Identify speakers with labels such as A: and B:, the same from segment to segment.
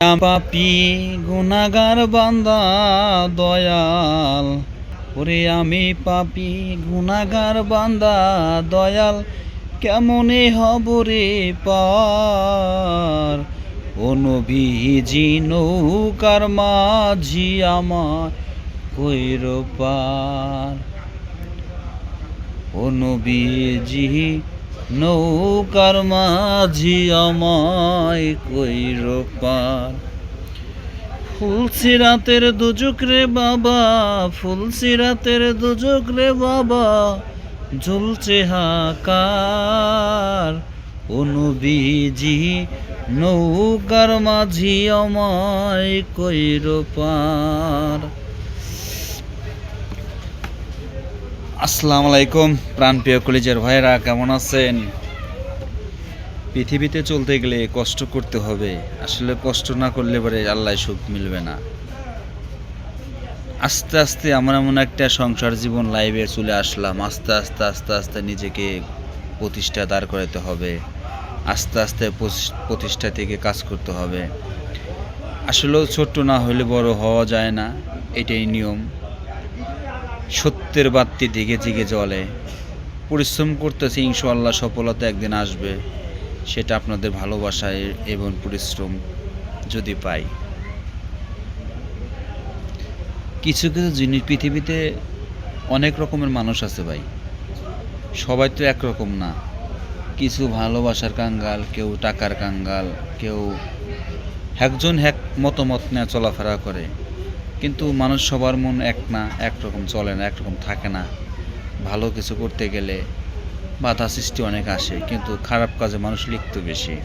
A: পাপি গুনাগার বান্দা দয়াল। ওরে আমি পাপি গুনাগার বান্দা দয়াল, কেমনে হব রে পার? ও নবীজি, নৌকার মাঝি আমার কইর পার। ও নবীজি নৌকার মাঝি আমায় কইর পার। ফুলসি রাতের দুজক রে বাবা, ফুলসি রাতের দুজক রে বাবা, ঝুলছে হাকার। ও নবীজি, নৌকার মাঝি আমায় কইর পার। আসসালামু আলাইকুম, প্রাণপ্রিয় কলেজের ভাইরা কেমন আছেন? পৃথিবীতে চলতে গেলে কষ্ট করতে হবে। আসলে কষ্ট না করলে পরে আল্লাহ সুখ মিলবে না। আস্তে আস্তে আমার এমন একটা সংসার জীবন লাইভে চলে আসলাম। আস্তে আস্তে আস্তে আস্তে নিজেকে প্রতিষ্ঠা দাঁড় করাতে হবে। আস্তে আস্তে প্রতিষ্ঠা থেকে কাজ করতে হবে। আসলেও ছোট্ট না হলে বড় হওয়া যায় না, এটাই নিয়ম। সত্যের বাত্তি দিকে দিকে জ্বলে। পরিশ্রম করতেছি, ইনশাআল্লাহ সফলতা একদিন আসবে। সেটা আপনাদের ভালোবাসায় এবং পরিশ্রম যদি পাই। কিছু কিছু জিনিস পৃথিবীতে অনেক রকমের মানুষ আছে ভাই। সবাই তো একরকম না। কিছু ভালোবাসার কাঙ্গাল, কেউ টাকার কাঙ্গাল, কেউ একজন এক মতামত নিয়ে চলাফেরা করে। কিন্তু মানুষ সবার মন এক না, একরকম চলে না, একরকম থাকে না। ভালো কিছু করতে গেলে বাধা সৃষ্টি অনেক আসে, কিন্তু খারাপ কাজে মানুষ লিখতে বেশি।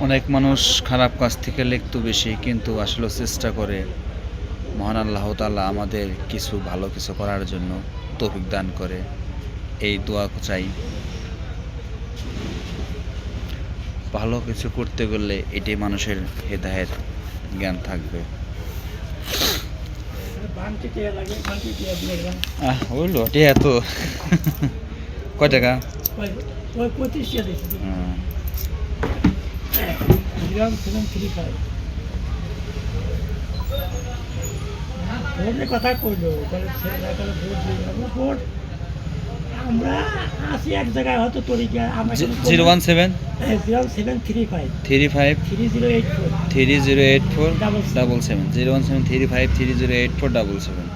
A: অনেক মানুষ খারাপ কাজ থেকে লিখতে বেশি, কিন্তু আসলে চেষ্টা করে মহান আল্লাহ তাআলা আমাদের কিছু ভালো কিছু করার জন্য তৌফিক দান করে। এই দোয়া চাই। ভালো কিছু করতে গেলে এটাই মানুষের হেদায়েত জ্ঞান থাকবে।
B: বানটি টিয়া
A: এত। কয় টাকা?
B: কথা কইলো ভোট আমরা আছি এক জায়গায় হয়তো তরিকা আমরা
A: zero one seven?
B: Zero seven three five.
A: Three five?
B: Three zero eight four.
A: Three zero eight four? Double seven. Zero one seven three five three zero eight four double seven.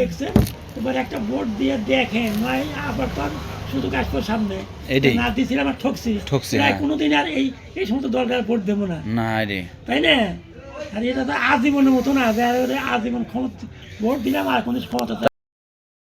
B: দেখছে এবার একটা ভোট দিয়ে দেখে নয় আবার তো শুধু কাজ করে সামনে
A: এটাই।
B: না দিয়েছিলাম আর ঠকছি
A: ঠকছি, হ্যাঁ।
B: কোনোদিন আর এই এই সমস্ত দরকার ভোট দেবো না।
A: না রে।
B: তাই না? আর এটা তো আজীবনের মতো না আজীবন ক্ষমতা ভোট দিলাম আর কোনো ক্ষমতা